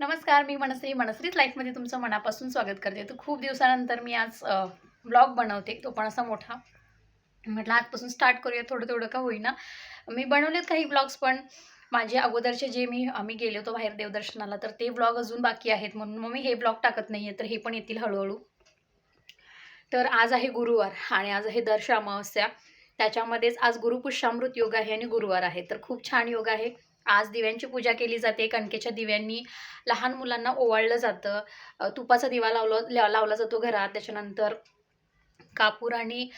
नमस्कार मी मनश्री. मनश्रीच लाईफमध्ये तुमचं मनापासून स्वागत करते. तर खूप दिवसानंतर मी आज ब्लॉग बनवते. तो पण असा मोठा. म्हटलं आजपासून स्टार्ट करूया. थोडं थोडं का होईना. मी बनवलेत काही ब्लॉग्स पण माझे अगोदरचे जे मी आम्ही गेलो होतो बाहेर देवदर्शनाला तर ते ब्लॉग अजून बाकी आहेत म्हणून मग मी हे ब्लॉग टाकत नाही आहे तर हे पण येतील हळूहळू. तर आज आहे गुरुवार आणि आज आहे दर्श अमावस्या त्याच्यामध्येच आज गुरुपुष्यामृत योग आहे आणि गुरुवार आहे. तर खूप छान योग आहे. आज दिव्यांची पूजा केली जाते कणकेच्या दिव्यांनी लहान मुलांना ओवाळलं जातं तुपाचा दिवा लावला लावला जातो घरात त्याच्यानंतर कापूर आणि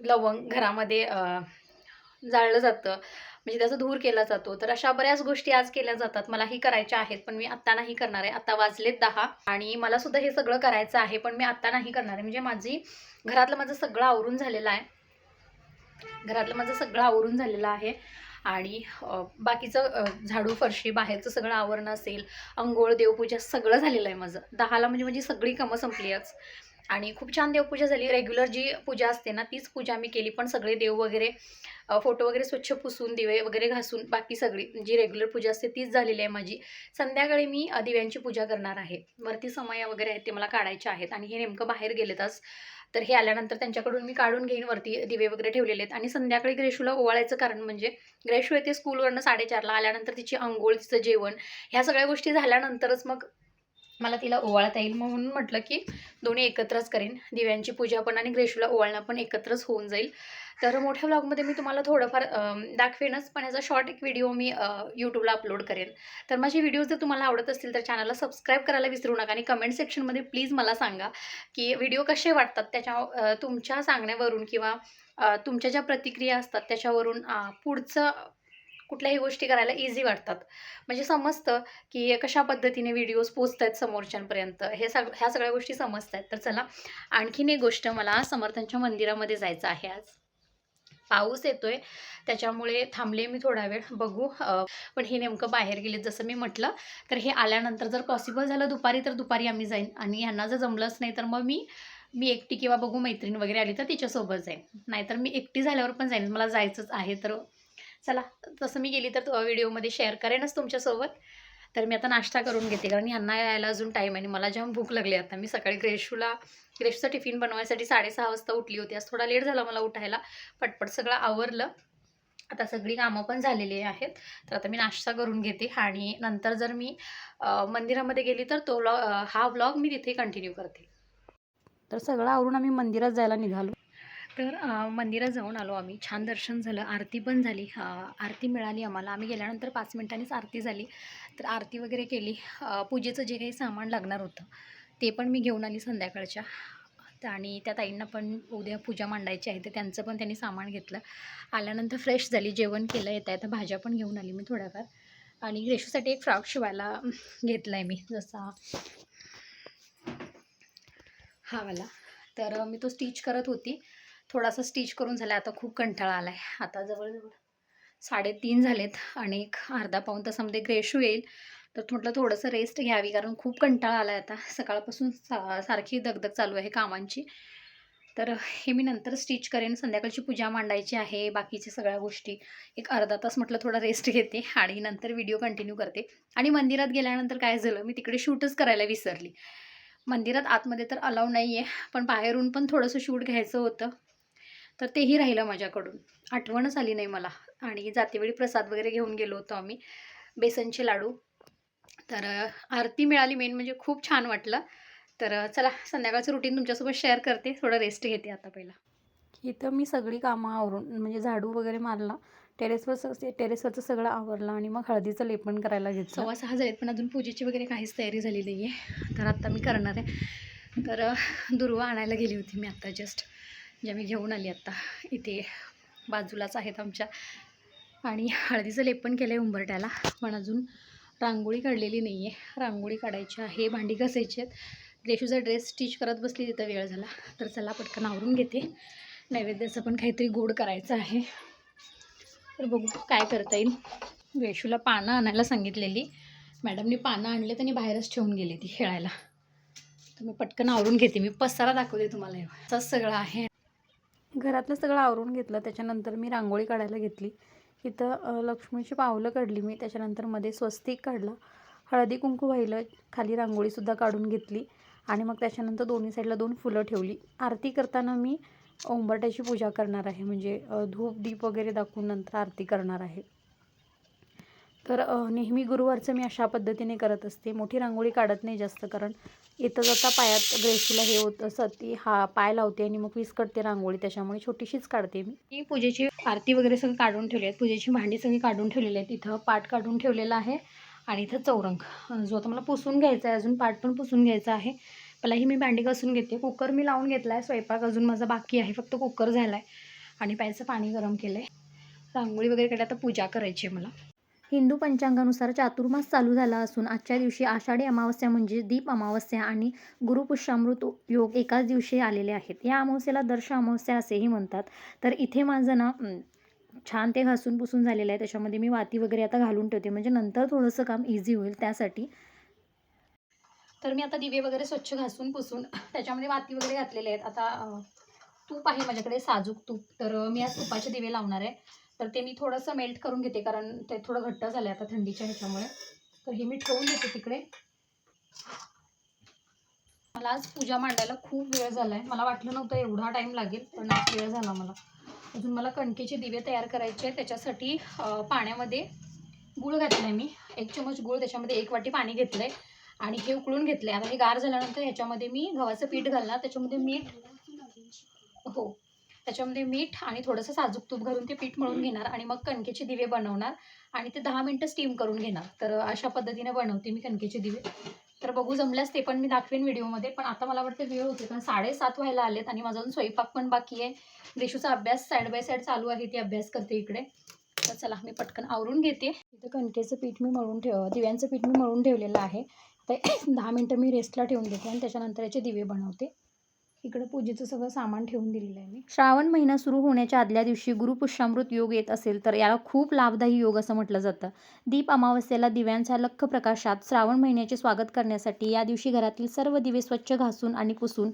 लवंग घरामध्ये जाळलं जातं. म्हणजे त्याचा धूर केला जातो. तर अशा बऱ्याच गोष्टी आज केल्या जातात. मलाही करायच्या आहेत पण मी आत्ता नाही करणार आहे. आत्ता वाजलेत दहा आणि मला सुद्धा हे सगळं करायचं आहे पण मी आत्ता नाही करणार आहे. म्हणजे माझी घरातलं माझं सगळं आवरून झालेलं आहे. घरातलं माझं सगळं आवरून झालेलं आहे. आणि बाकीचं झाडू फरशी बाहेरचं सगळं आवरणं असेल अंघोळ देवपूजा सगळं झालेलं आहे माझं. दहाला म्हणजे माझी सगळी कामं संपली आणि खूप छान देवपूजा झाली. रेग्युलर जी पूजा असते ना तीच पूजा मी केली. पण सगळे देव वगैरे फोटो वगैरे स्वच्छ पुसून दिवे वगैरे घासून बाकी सगळी जी रेग्युलर पूजा असते तीच झालेली आहे माझी. संध्याकाळी मी दिव्यांची पूजा करणार आहे. वरती समया वगैरे आहेत ते मला काढायचे आहेत. आणि हे नेमकं बाहेर गेलेत आज. तर हे आल्यानंतर त्यांच्याकडून मी काढून घेईन वरती दिवे वगैरे ठेवलेले आहेत. आणि संध्याकाळी ग्रेशूला ओवाळायचं कारण म्हणजे ग्रेशू येते स्कूलवरनं साडेचारला आल्यानंतर तिची आंघोळ तिचं जेवण ह्या सगळ्या गोष्टी झाल्यानंतरच मग मला तिला ओवाळता येईल म्हणून म्हटलं की दोन्ही एकत्रच करेन. दिव्यांची पूजा पण आणि ग्रेशूला ओवाळणं पण एकत्रच होऊन जाईल. तर मोठ्या व्लॉगमध्ये मी तुम्हाला थोडंफार दाखवेनच पण याचा शॉर्ट एक व्हिडिओ मी यूट्यूबला अपलोड करेन. तर माझे व्हिडिओज जर तुम्हाला आवडत असतील तर चॅनलला सबस्क्राईब करायला विसरू नका आणि कमेंट सेक्शनमध्ये प्लीज मला सांगा की व्हिडिओ कसे वाटतात त्याच्या तुमच्या सांगण्यावरून किंवा तुमच्या ज्या प्रतिक्रिया असतात त्याच्यावरून पुढचं कुठल्याही गोष्टी करायला इझी वाटतात. म्हणजे समजतं की कशा पद्धतीने व्हिडिओज पोचत आहेत समोरच्यांपर्यंत हे सग ह्या सगळ्या गोष्टी समजत आहेत तर चला आणखीन एक गोष्ट मला समर्थांच्या मंदिरामध्ये जायचं आहे आज. पाऊस येतोय त्याच्यामुळे थांबले मी थोडा वेळ बघू पण हे नेमकं बाहेर गेलेत जसं मी म्हटलं तर हे आल्यानंतर जर पॉसिबल झालं दुपारी तर दुपारी आम्ही जाईन. आणि यांना जर जमलंच नाही तर मग मी मी एकटी किंवा बघू मैत्रीण वगैरे आली तर तिच्यासोबत जाईन. नाहीतर मी एकटी झाल्यावर पण जाईन. मला जायचंच आहे तर चला तसं मी गेली तर व्हिडिओमध्ये शेअर करेनच तुमच्यासोबत. तर मी आता नाश्ता करून घेते कारण ह्यांना यायला अजून टाईम आहे आणि मला जेव्हा भूक लागली आता. मी सकाळी ग्रेशूला ग्रेशूचा टिफिन बनवायसाठी साडेसहा वाजता उठली होती. आज थोडा लेट झाला मला उठायला पटपट सगळं आवरलं. आता सगळी कामं पण झालेली आहेत. तर आता मी नाश्ता करून घेते आणि नंतर जर मी मंदिरामध्ये गेली तर तो व्लॉग हा व्लॉग मी तिथे कंटिन्यू करते. तर सगळं आवरून आम्ही मंदिरात जायला निघालो. तर मंदिरात जाऊन आलो आम्ही. छान दर्शन झालं. आरती पण झाली. आरती मिळाली आम्हाला. आम्ही गेल्यानंतर पाच मिनिटांनीच आरती झाली. तर आरती वगैरे केली. पूजेचं जे काही सामान लागणार होतं ते पण मी घेऊन आली संध्याकाळच्या. आणि त्या ताईंना पण उद्या पूजा मांडायची आहे तर त्यांचं पण त्यांनी सामान घेतलं. आल्यानंतर फ्रेश झाली. जेवण केलं येतं आहे तर भाज्या पण घेऊन आली मी थोड्याफार. आणि ग्रेशूसाठी एक फ्रॉक शिवायला घेतला आहे मी जसा हा वाला. तर मी तो स्टिच करत होती. थोडासा स्टिच करून झाला आता खूप कंटाळा आला आहे आता जवळजवळ साडेतीन झालेत आणि एक अर्धा पाऊण तासामध्ये ग्रेशू येईल. तर म्हटलं थोडंसं रेस्ट घ्यावी कारण खूप कंटाळा आला आहे आता. सकाळपासून सा सारखी दगदग चालू आहे कामांची. तर हे मी नंतर स्टिच करेन. संध्याकाळची पूजा मांडायची आहे बाकीच्या सगळ्या गोष्टी. एक अर्धा तास म्हटलं थोडा रेस्ट घेते आणि नंतर व्हिडिओ कंटिन्यू करते. आणि मंदिरात गेल्यानंतर काय झालं मी तिकडे शूटच करायला विसरली. मंदिरात आतमध्ये तर अलाव नाही आहे पण बाहेरून पण थोडंसं शूट घ्यायचं होतं. तर तेही राहिलं माझ्याकडून. आठवणच आली नाही मला. आणि जातेवेळी प्रसाद वगैरे घेऊन गेलो होतो आम्ही. बेसनचे लाडू. तर आरती मिळाली मेन म्हणजे खूप छान वाटलं. तर चला संध्याकाळचं रुटीन तुमच्यासोबत शेअर करते. थोडं रेस्ट घेते आता पहिला. इथं मी सगळी कामं आवरून म्हणजे झाडू वगैरे मारला. टेरेसवर टेरेसवरचं सगळं आवरलं आणि मग हळदीचं लेपन करायला घेतलं. सव्वा सहा झालेत पण अजून पूजेची वगैरे काहीच तयारी झाली नाही आहे तर आत्ता मी करणार आहे. तर दुर्वा आणायला गेली होती मी आत्ता जस्ट जे मी घेऊन आली आत्ता इथे बाजूलाच आहेत आमच्या. आणि हळदीचं लेपन केलं आहे उंबरट्याला पण अजून रांगोळी काढलेली नाही आहे रांगोळी काढायची आहे. भांडी घासायची आहेत. ग्रेशूचा ड्रेस स्टिच करत बसली तिथं वेळ झाला. तर चला पटकन आवरून घेते. नैवेद्याचं पण काहीतरी गोड करायचं आहे. तर बघू काय करता येईल. ग्रेशूला पानं आणायला सांगितलेली. मॅडमनी पानं आणले आणि बाहेरच ठेवून गेली ती खेळायला. तर मी पटकन आवरून घेते. मी पसारा दाखवते तुम्हाला. असंच सगळं आहे. घरातलं सगळं आवरून घेतलं. त्याच्यानंतर मी रांगोळी काढायला घेतली. इथं लक्ष्मीची पावलं काढली मी. त्याच्यानंतरमध्ये स्वस्तिक काढला. हळदी कुंकू वाहिलं. खाली रांगोळीसुद्धा काढून घेतली. आणि मग त्याच्यानंतर दोन्ही साईडला दोन फुलं ठेवली. आरती करताना मी ओंबरट्याची पूजा करणार आहे. म्हणजे धूप दीप वगैरे दाखवून नंतर आरती करणार आहे. तर नेहमी गुरुवारचं मी अशा पद्धतीने करत असते. मोठी रांगोळी काढत नाही जास्त कारण येतं जाता पायात ग्रेसीला हे होतं ती हा पाय लावते आणि मग विस्कटते रांगोळी त्याच्यामुळे छोटीशीच काढते मी. मी पूजेची आरती वगैरे सगळी काढून ठेवली आहेत. पूजेची भांडी सगळी काढून ठेवलेली आहेत. इथं पाट काढून ठेवलेला आहे आणि इथं चौरंग. जो आता मला पुसून घ्यायचा आहे अजून पाट पण पुसून घ्यायचा आहे. पहिलाही मी भांडी घासून घेते. कुकर मी लावून घेतला आहे स्वयंपाक अजून माझा बाकी आहे. फक्त कुकर झाला आहे आणि प्यायचं पाणी गरम केलं आहे रांगोळी वगैरे कडे आता पूजा करायची आहे मला. हिंदू पंचांगानुसार चातुर्मास चालू झाला असून आजच्या दिवशी आषाढी अमावस्या म्हणजे दीप अमावस्या आणि गुरुपुष्यामृत योग एकाच दिवशी आलेले आहेत. या अमावस्येला दर्श अमावस्या असेही म्हणतात. तर इथे माझं ना छान ते घासून पुसून झालेलं आहे. त्याच्यामध्ये मी वाती वगैरे आता घालून ठेवते. म्हणजे नंतर थोडंसं काम इझी होईल त्यासाठी. तर मी आता दिवे वगैरे स्वच्छ घासून पुसून त्याच्यामध्ये वाती वगैरे घातलेले आहेत. आता तूप आहे माझ्याकडे साजूक तूप. तर मी आज तुपाचे दिवे लावणार आहे. तर ते मी थोडंसं मेल्ट करून घेते कारण ते थोडं घट्ट झालं आहे आता थंडीच्या ह्याच्यामुळे. तर हे मी ठेवून देते तिकडे. मला आज पूजा मांडायला खूप वेळ झाला आहे मला वाटलं नव्हतं एवढा टाईम लागेल पण आज वेळ झाला मला. अजून मला कणकेचे दिवे तयार करायचे आहेत. त्याच्यासाठी पाण्यामध्ये गूळ घातला आहे मी. एक चमच गूळ त्याच्यामध्ये एक वाटी पाणी घेतलं आहे आणि हे उकळून घेतलं आहे आता हे गार झाल्यानंतर ह्याच्यामध्ये मी गव्हाचं पीठ घालणार. त्याच्यामध्ये मीठ हो त्याच्यामध्ये मीठ आणि थोडंसं साजूक तूप घालून ते पीठ मळून घेणार आणि मग कणकेचे दिवे बनवणार आणि ते दहा मिनटं स्टीम करून घेणार. तर अशा पद्धतीने बनवते मी कणकेचे दिवे. तर बघू जमल्यास ते पण मी दाखवेन व्हिडिओमध्ये. पण आता मला वाटतं वेळ होते कारण साडेसात व्हायला आलेत आणि माझा अजून स्वयंपाक पण बाकी आहे. देशूचा अभ्यास साईड बाय साईड चालू आहे ती अभ्यास करते इकडे. तर चला मी पटकन आवरून घेते. इथं कणकेचं पीठ मी मळून ठेव दिव्यांचं पीठ मी मळून ठेवलेलं आहे. ते दहा मिनटं मी रेस्टला ठेवून देते आणि त्याच्यानंतर याचे दिवे बनवते. इकडे पूजेचं सगळं सामान ठेवून दिलेलं आहे मी. श्रावण महिना सुरू होण्याच्या आदल्या दिवशी गुरुपुष्यामृत योग येत असेल तर याला खूप लाभदायी योग असं म्हटलं जातं. दीप अमावस्येला दिव्यांच्या लख्ख प्रकाशात श्रावण महिन्याचे स्वागत करण्यासाठी या दिवशी घरातील सर्व दिवे स्वच्छ घासून आणि पुसून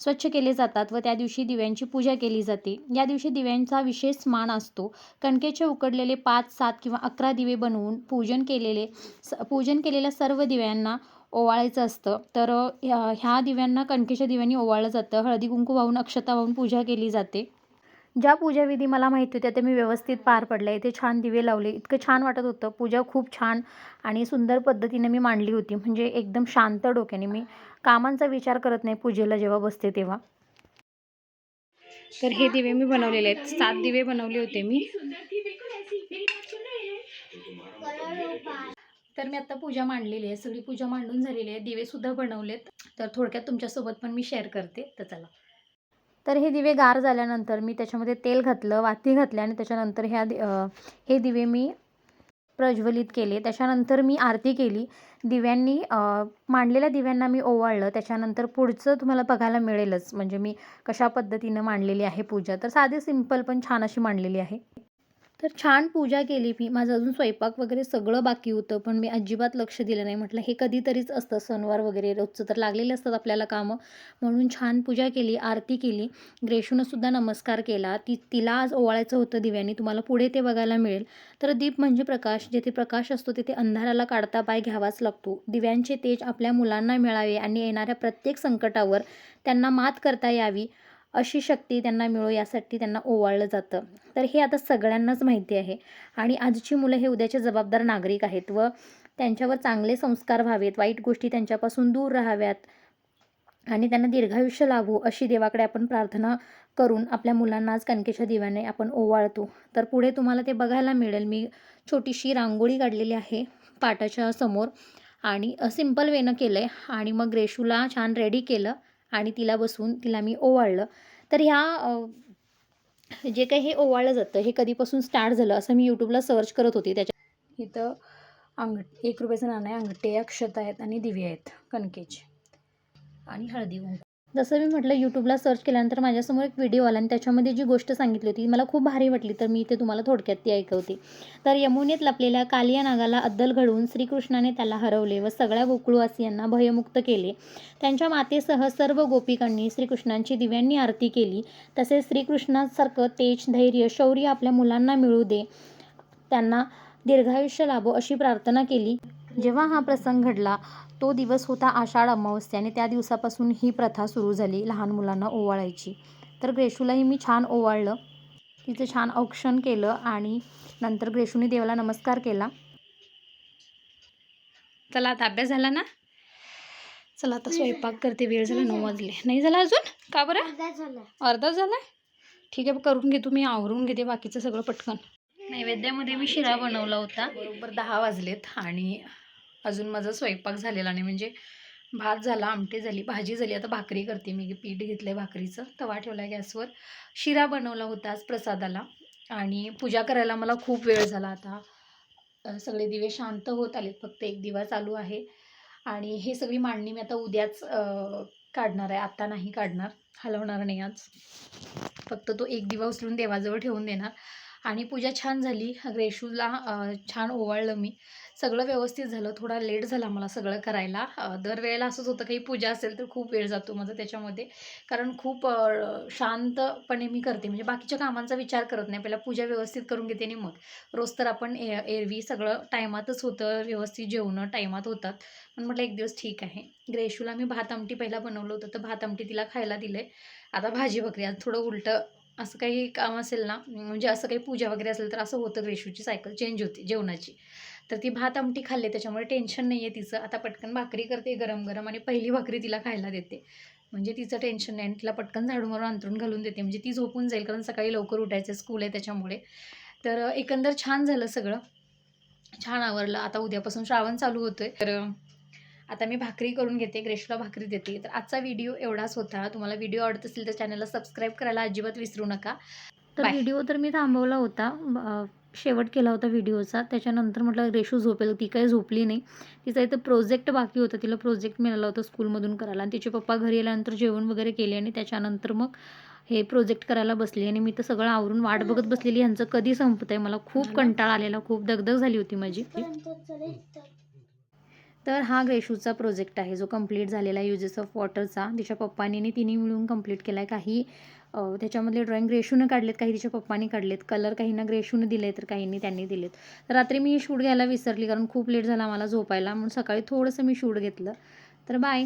स्वच्छ केले जातात व त्या दिवशी दिव्यांची पूजा केली जाते. या दिवशी दिव्यांचा विशेष मान असतो. कणकेचे उकडलेले पाच सात किंवा अकरा दिवे बनवून पूजन केलेले स पूजन केलेल्या सर्व दिव्यांना ओवाळायचं असतं. तर ह्या ह्या दिव्यांना कणकेच्या दिव्यांनी ओवाळलं जातं. हळदी कुंकू वाहून अक्षता वाहून पूजा केली जाते. ज्या पूजाविधी मला माहिती होत्या त्या मी व्यवस्थित पार पडल्या. इथे छान दिवे लावले. इतकं छान वाटत होतं. पूजा खूप छान आणि सुंदर पद्धतीने मी मांडली होती. म्हणजे एकदम शांत डोक्याने. मी कामांचा विचार करत नाही पूजेला जेव्हा बसते तेव्हा. तर हे दिवे मी बनवलेले आहेत. सात दिवे बनवले होते मी. तर मी आता पूजा मांडलेली आहे. सगळी पूजा मांडून झालेली आहे. दिवे सुद्धा बनवलेत. तर थोडक्यात तुमच्यासोबत पण मी शेअर करते. तर चला. तर हे दिवे गार झाल्यानंतर मी त्याच्यामध्ये तेल घातलं वाती घातली आणि त्याच्यानंतर ह्या दि- हे दिवे मी प्रज्वलित केले. त्याच्यानंतर मी आरती केली. दिव्यांनी मांडलेल्या दिव्यांना मी ओवाळलं. त्याच्यानंतर पुढचं तुम्हाला बघायला मिळेलच. म्हणजे मी कशा पद्धतीनं मांडलेली आहे पूजा. तर साधी सिंपल पण छान अशी मांडलेली आहे. तर छान पूजा केली मी. माझं अजून स्वयंपाक वगैरे सगळं बाकी होतं पण मी अजिबात लक्ष दिलं नाही. म्हटलं हे कधीतरीच असतं सणवार वगैरे रोजचं तर लागलेले असतात आपल्याला कामं. म्हणून छान पूजा केली आरती केली. ग्रेशूनंसुद्धा नमस्कार केला. ती तिला आज ओवाळायचं होतं दिव्याने. तुम्हाला पुढे ते बघायला मिळेल. तर दीप म्हणजे प्रकाश. जेथे प्रकाश असतो तिथे अंधाराला काढता पाय घ्यावाच लागतो. दिव्यांचे तेज आपल्या मुलांना मिळावे आणि येणाऱ्या प्रत्येक संकटावर त्यांना मात करता यावी. अशी शक्ती त्यांना मिळो यासाठी त्यांना ओवाळलं जातं. तर हे आता सगळ्यांनाच माहिती आहे. आणि आजची मुलं हे उद्याचे जबाबदार नागरिक आहेत व त्यांच्यावर चांगले संस्कार व्हावेत वाईट गोष्टी त्यांच्यापासून दूर राहाव्यात आणि त्यांना दीर्घायुष्य लाभो अशी देवाकडे आपण प्रार्थना करून आपल्या मुलांना आज कणकेच्या दिव्याने आपण ओवाळतो. तर पुढे तुम्हाला ते बघायला मिळेल. मी छोटीशी रांगोळी काढलेली आहे पाटाच्या समोर आणि सिंपल वेनं केलं आहे आणि मग रेशूला छान रेडी केलं. आणि तिला बसवून तिला मी ओवाळलं. तर ह्या जे काही हे ओवाळलं जातं हे कधीपासून स्टार्ट झालं असं मी यूट्यूबला सर्च करत होते. त्याच्या इथं अंगठ एक रुपयाचं नाणं आहे अंगठे अक्षता आहेत आणि दिवे आहेत कणकेचे. आणि हळदी जसं मी म्हटलं यूट्यूबला सर्च केल्यानंतर माझ्यासमोर एक व्हिडिओ आला आणि त्याच्यामध्ये जी गोष्ट सांगितली होती मला खूप भारी वाटली तर मी इथे तुम्हाला थोडक्यात ती ऐकवते. तर यमुनेत लपलेल्या कालिया नागाला अद्दल घडवून श्रीकृष्णाने त्याला हरवले व सगळ्या गोकुळवासियांना भयमुक्त केले. त्यांच्या मातेसह सर्व गोपिकांनी श्रीकृष्णांची दिव्यांनी आरती केली. तसेच श्रीकृष्णासारखं तेज धैर्य शौर्य आपल्या मुलांना मिळू दे त्यांना दीर्घायुष्य लाभो अशी प्रार्थना केली. जेव्हा हा प्रसंग घडला तो दिवस होता आषाढ अमावस्या आणि त्या दिवसापासून ही प्रथा सुरू झाली लहान मुलांना ओवाळायची. तर ग्रेशूलाही मी छान ओवाळलं. तिचं छान औक्षण केलं आणि नंतर ग्रेशूने देवाला नमस्कार केला. चला आता अभ्यास झाला ना? चला आता स्वयंपाक करते. वेळ झाला नऊ वाजले. नाही झाला अजून? का बरं? अर्धा झाला. ठीक आहे करून घेतो मी आवरून घेते बाकीचं सगळं पटकन. नैवेद्यामध्ये मी शिरा बनवला होता. बरोबर दहा वाजलेत आणि अजून माझा स्वयंपाक झालेला नाही म्हणजे भात झाला आमटी झाली भाजी झाली. आता भाकरी करते मी पीठ घेतलं आहे भाकरीचं. तवा ठेवला आहे गॅसवर. शिरा बनवला होता आज प्रसादाला आणि पूजा करायला मला खूप वेळ झाला आता. सगळे दिवे शांत होत आलेत फक्त एक दिवा चालू आहे. आणि हे सगळी मांडणी मी आता उद्याच काढणार आहे. आत्ता नाही काढणार हलवणार नाही आज. फक्त तो एक दिवा उचलून देवाजवळ ठेवून देणार. आणि पूजा छान झाली. ग्रेशूला छान ओवाळलं मी. सगळं व्यवस्थित झालं थोडा लेट झाला मला सगळं करायला. दर दरवेळेला असंच होतं काही पूजा असेल तर खूप वेळ जातो माझा त्याच्यामध्ये. कारण खूप शांतपणे मी करते. म्हणजे बाकीच्या कामांचा विचार करत नाही. पहिला पूजा व्यवस्थित करून घेते आणि मग. रोज तर आपण ए एरवी सगळं टायमातच होतं व्यवस्थित जेवणं टायमात होतात. पण म्हटलं एक दिवस ठीक आहे. ग्रेशूला मी भात आमटी पहिला बनवलं होतं तर भात आमटी तिला खायला दिलं. आहे आता भाजी भाकरी आज थोडं उलटं असं काही काम असेल ना म्हणजे असं काही पूजा वगैरे असेल तर असं होतं ग्रेशूची सायकल चेंज होती जेवणाची. तर ती भात आमटी खाल्ली त्याच्यामुळे टेन्शन नाही आहे तिचं. आता पटकन भाकरी करते गरम गरम आणि पहिली भाकरी तिला खायला देते. म्हणजे तिचं टेन्शन नाही आणि तिला पटकन झाडू मारून अंतरून घालून देते. म्हणजे ती झोपून जाईल कारण सकाळी लवकर उठायचं स्कूल आहे त्याच्यामुळे. तर एकंदर छान झालं सगळं. छान आवरलं. आता उद्यापासून श्रावण चालू होतोय. तर आता मी भाकरी करून घेते ग्रेशला भाकरी देते. तर आजचा व्हिडिओ एवढाच होता. तुम्हाला व्हिडिओ आवडत असेल तर चॅनलला सबस्क्राईब करायला अजिबात विसरू नका. तर. व्हिडिओ तर मी थांबवला होता. शेवट केला होता व्हिडिओचा. त्याच्यानंतर म्हटलं रेशू झोपेल. ती काही झोपली नाही. तिचा इथं प्रोजेक्ट बाकी होता. तिला प्रोजेक्ट मिळाला होता स्कूलमधून करायला. आणि तिचे पप्पा घरी आल्यानंतर जेवण वगैरे केले आणि त्याच्यानंतर मग हे प्रोजेक्ट करायला बसली. आणि मी तर सगळं आवरून वाट बघत बसलेली. ह्यांचं कधी संपत आहे मला खूप कंटाळा आलेला. खूप दगदग झाली होती माझी. तर हा ग्रेशूचा प्रोजेक्ट आहे. जो कंप्लीट झालेला आहे युजेस ऑफ वॉटरचा तिच्या पप्पानी तिने मिळून कंप्लीट केला आहे काही त्याच्यामधले ड्रॉइंग ग्रेशूनं काढलेत काही तिच्या पप्पानी काढलेत. कलर काहींना ग्रेशूनं दिले तर काहींनी त्यांनी दिलेत. तर रात्री मी शूट घ्यायला विसरली कारण खूप लेट झाला मला झोपायला. म्हणून सकाळी थोडंसं मी शूट घेतलं. तर बाय.